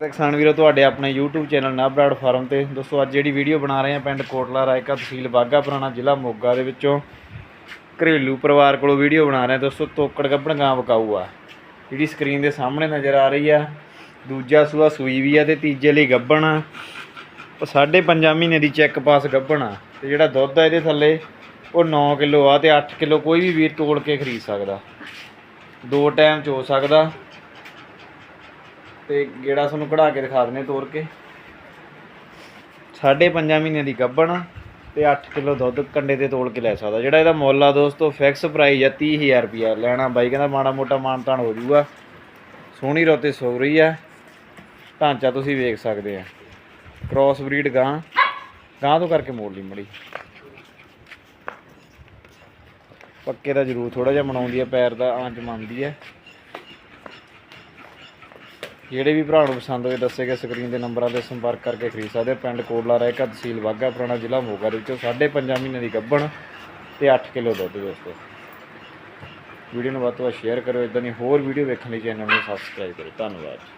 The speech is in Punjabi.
ਕਿਸਾਨ ਵੀਰੋ, ਤੁਹਾਡੇ ਆਪਣੇ YouTube ਚੈਨਲ ਨਾਬਰਾੜ ਫਾਰਮ ਤੇ। ਦੋਸਤੋ, ਅੱਜ ਜਿਹੜੀ ਵੀਡੀਓ ਬਣਾ ਰਹੇ ਆ ਪਿੰਡ ਕੋਟਲਾ ਰਾਇਕਾ ਤਹਿਸੀਲ ਬਾਗਾ ਪੁਰਾਣਾ ਜ਼ਿਲ੍ਹਾ ਮੋਗਾ ਦੇ ਵਿੱਚੋਂ। ਘਰੇਲੂ ਪਰਿਵਾਰ ਕੋਲੋਂ ਵੀਡੀਓ ਬਣਾ ਰਹੇ ਆ ਦੋਸਤੋ, ਤੋਕੜ ਗੱਭਣ ਗਾਂ ਵਕਾਊ ਆ ਜਿਹੜੀ ਸਕਰੀਨ ਦੇ ਸਾਹਮਣੇ ਨਜ਼ਰ ਆ ਰਹੀ ਆ, ਦੂਜਾ ਸੂਆ ਸੂਈ ਵੀ ਆ ਤੇ ਤੀਜੇ ਲਈ ਗੱਭਣ ਆ। ਉਹ ਸਾਢੇ ਪੰਜਾਂ ਮਹੀਨੇ ਦੀ ਚੈੱਕ ਪਾਸ ਗੱਭਣ ਆ ਤੇ ਜਿਹੜਾ ਦੁੱਧ ਆ ਇਹਦੇ ਥੱਲੇ, ਉਹ 9 ਕਿਲੋ ਆ ਤੇ 8 ਕਿਲੋ ਕੋਈ ਵੀ ਵੀਰ ਤੋੜ ਕੇ ਖਰੀਦ ਸਕਦਾ। ਦੋ ਟਾਈਮ ਚੋ ਸਕਦਾ। ਤੇ ਗੇੜਾ ਤੁਹਾਨੂੰ ਕਢਾ ਕੇ ਦਿਖਾ ਦਿੰਨੇ ਤੋੜ ਕੇ। ਸਾਢੇ ਪੰਜਾਂ ਮਹੀਨੇ ਦੀ ਗੱਭਣ ਤੇ 8 ਕਿਲੋ ਦੁੱਧ ਕੰਡੇ ਤੇ ਤੋੜ ਕੇ ਲੈ ਸਕਦਾ। ਜਿਹੜਾ ਇਹਦਾ ਮੁੱਲ ਆ ਦੋਸਤੋ ਫਿਕਸ ਪ੍ਰਾਈਸ ਆ 30000 ਰੁਪਿਆ ਲੈਣਾ। ਬਾਈ ਕਹਿੰਦਾ ਮਾੜਾ ਮੋਟਾ ਮਾਨਤਾਨ ਹੋ ਜਾਊਗਾ। ਸੋਹਣੀ ਰੋਤੇ ਸੋ ਰਹੀ ਆ। ਢਾਂਚਾ ਤੁਸੀਂ ਵੇਖ ਸਕਦੇ ਆ। ਕ੍ਰਾਸ ਬਰੀਡ ਗਾਂ। ਗਾਂ ਤੋਂ ਕਰਕੇ ਮੋੜ ਲਈ ਮੜੀ। ਪੱਕੇ ਦਾ ਜ਼ਰੂਰ ਥੋੜਾ ਜਿਹਾ ਮਨਾਉਂਦੀ ਆ, ਪੈਰ ਦਾ ਆਂਚ ਮੰਨਦੀ ਆ। ਜਿਹੜੇ ਵੀ ਭਰਾ ਨੂੰ ਪਸੰਦ ਹੋਵੇ ਦੱਸੇ ਗਏ ਸਕਰੀਨ ਦੇ ਨੰਬਰਾਂ ਤੇ ਸੰਪਰਕ ਕਰਕੇ ਖਰੀਦ ਸਕਦੇ ਹੋ। ਪਿੰਡ ਕੋਟਲਾ ਰਾਇਕਾ ਤਹਿਸੀਲ ਬਾਗਾ ਪੁਰਾਣਾ ਜ਼ਿਲ੍ਹਾ ਮੋਗਾ ਦੇ ਵਿੱਚੋਂ 5.5 ਮਹੀਨੇ ਦੀ ਗੱਭਣ ਤੇ 8 ਕਿਲੋ ਦੁੱਧ ਦੋਸਤੋ। ਵੀਡੀਓ ਨੂੰ ਵੱਧ ਤੋਂ ਵੱਧ ਸ਼ੇਅਰ ਕਰੋ ਇਦਾਂ ਦੀ ਹੋਰ ਵੀਡੀਓ ਵੇਖਣ ਲਈ ਚੈਨਲ ਨੂੰ ਸਬਸਕ੍ਰਾਈਬ ਕਰੋ ਧੰਨਵਾਦ।